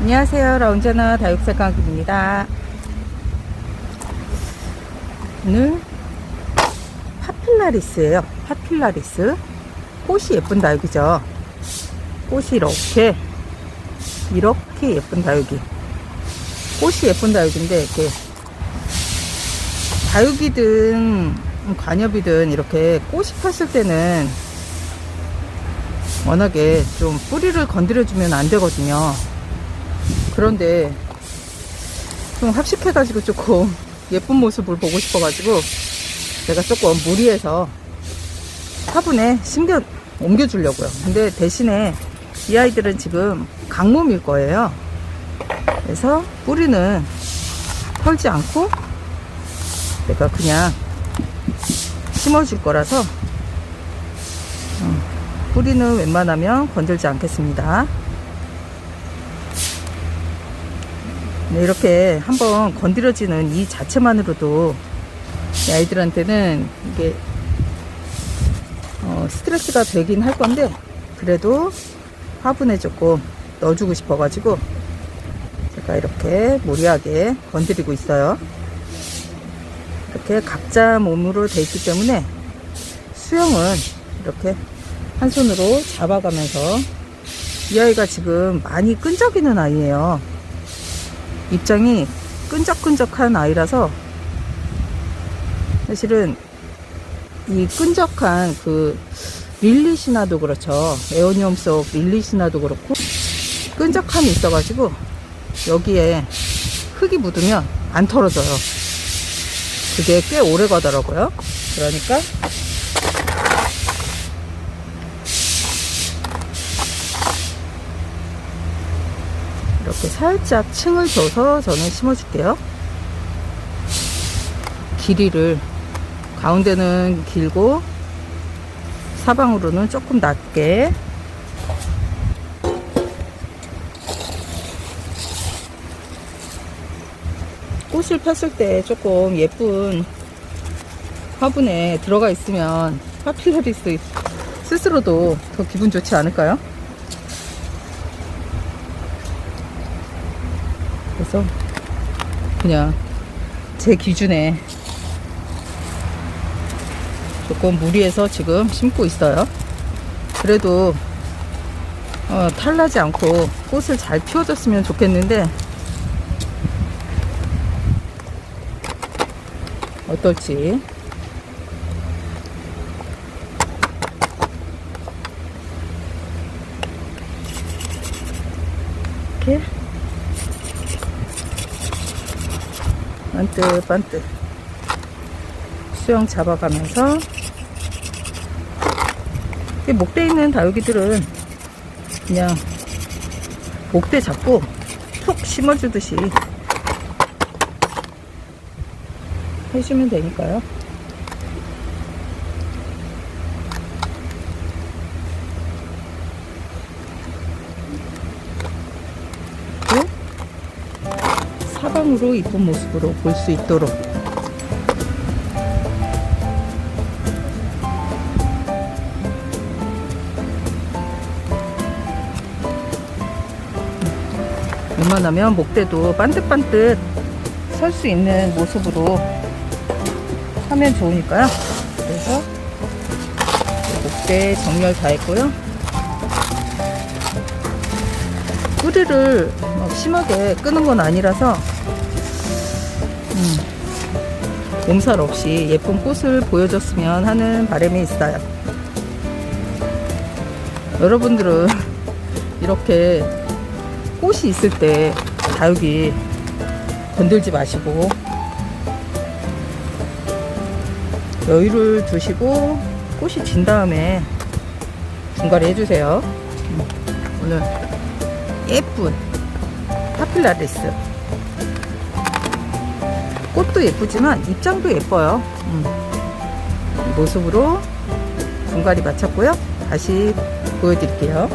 안녕하세요. 라운저나 다육색강입니다. 오늘 파필라리스예요. 파필라리스. 꽃이 예쁜 다육이죠. 꽃이 이렇게 이렇게 예쁜 다육이. 꽃이 예쁜 다육인데 이렇게 다육이든 관엽이든 이렇게 꽃이 폈을 때는 워낙에 좀 뿌리를 건드려주면 안 되거든요. 그런데 좀 합식해가지고 조금 예쁜 모습을 보고 싶어가지고 제가 조금 무리해서 화분에 심겨 옮겨주려고요. 근데 대신에 이 아이들은 지금 강몸일 거예요. 그래서 뿌리는 털지 않고 내가 그냥 심어줄 거라서 어, 뿌리는 웬만하면 건들지 않겠습니다. 이렇게 한번 건드려지는 이 자체만으로도 이 아이들한테는 이게 어, 스트레스가 되긴 할 건데 그래도 화분에 조금 넣어주고 싶어가지고 제가 이렇게 무리하게 건드리고 있어요. 이렇게 각자 몸으로 돼 있기 때문에 수영은 이렇게 한 손으로 잡아가면서 이 아이가 지금 많이 끈적이는 아이예요. 입장이 끈적끈적한 아이라서 사실은 이 끈적한 그 릴리시나도 그렇죠. 에오니움 속 릴리시나도 그렇고 끈적함이 있어가지고 여기에 흙이 묻으면 안 털어져요. 그게 꽤 오래 가더라고요. 그러니까 이렇게 살짝 층을 줘서 저는 심어줄게요. 길이를 가운데는 길고 사방으로는 조금 낮게 꽃을 폈을 때 조금 예쁜 화분에 들어가 있으면 파필라리스 스스로도 더 기분 좋지 않을까요? 그래서 그냥 제 기준에 조금 무리해서 지금 심고 있어요. 그래도 어, 탈나지 않고 꽃을 잘 피워줬으면 좋겠는데 어떨지 이렇게 반듯 반듯 수영 잡아가면서 이 목대 있는 다육이들은 그냥 목대 잡고 톡 심어주듯이 해주면 되니까요. 사방으로 이쁜 모습으로 볼 수 있도록 웬만하면 목대도 반듯반듯 설 수 있는 모습으로 하면 좋으니까요. 그래서 목대 정렬 다 했고요. 뿌리를 막 심하게 끄는 건 아니라서 음, 몸살 없이 예쁜 꽃을 보여줬으면 하는 바람이 있어요. 여러분들은 이렇게 꽃이 있을 때 다육이 건들지 마시고 여유를 두시고 꽃이 진 다음에 중간에 해주세요. 음, 오늘 예쁜 파필라리스 꽃도 예쁘지만 입장도 예뻐요. 음, 이 모습으로 분갈이 마쳤고요. 다시 보여드릴게요.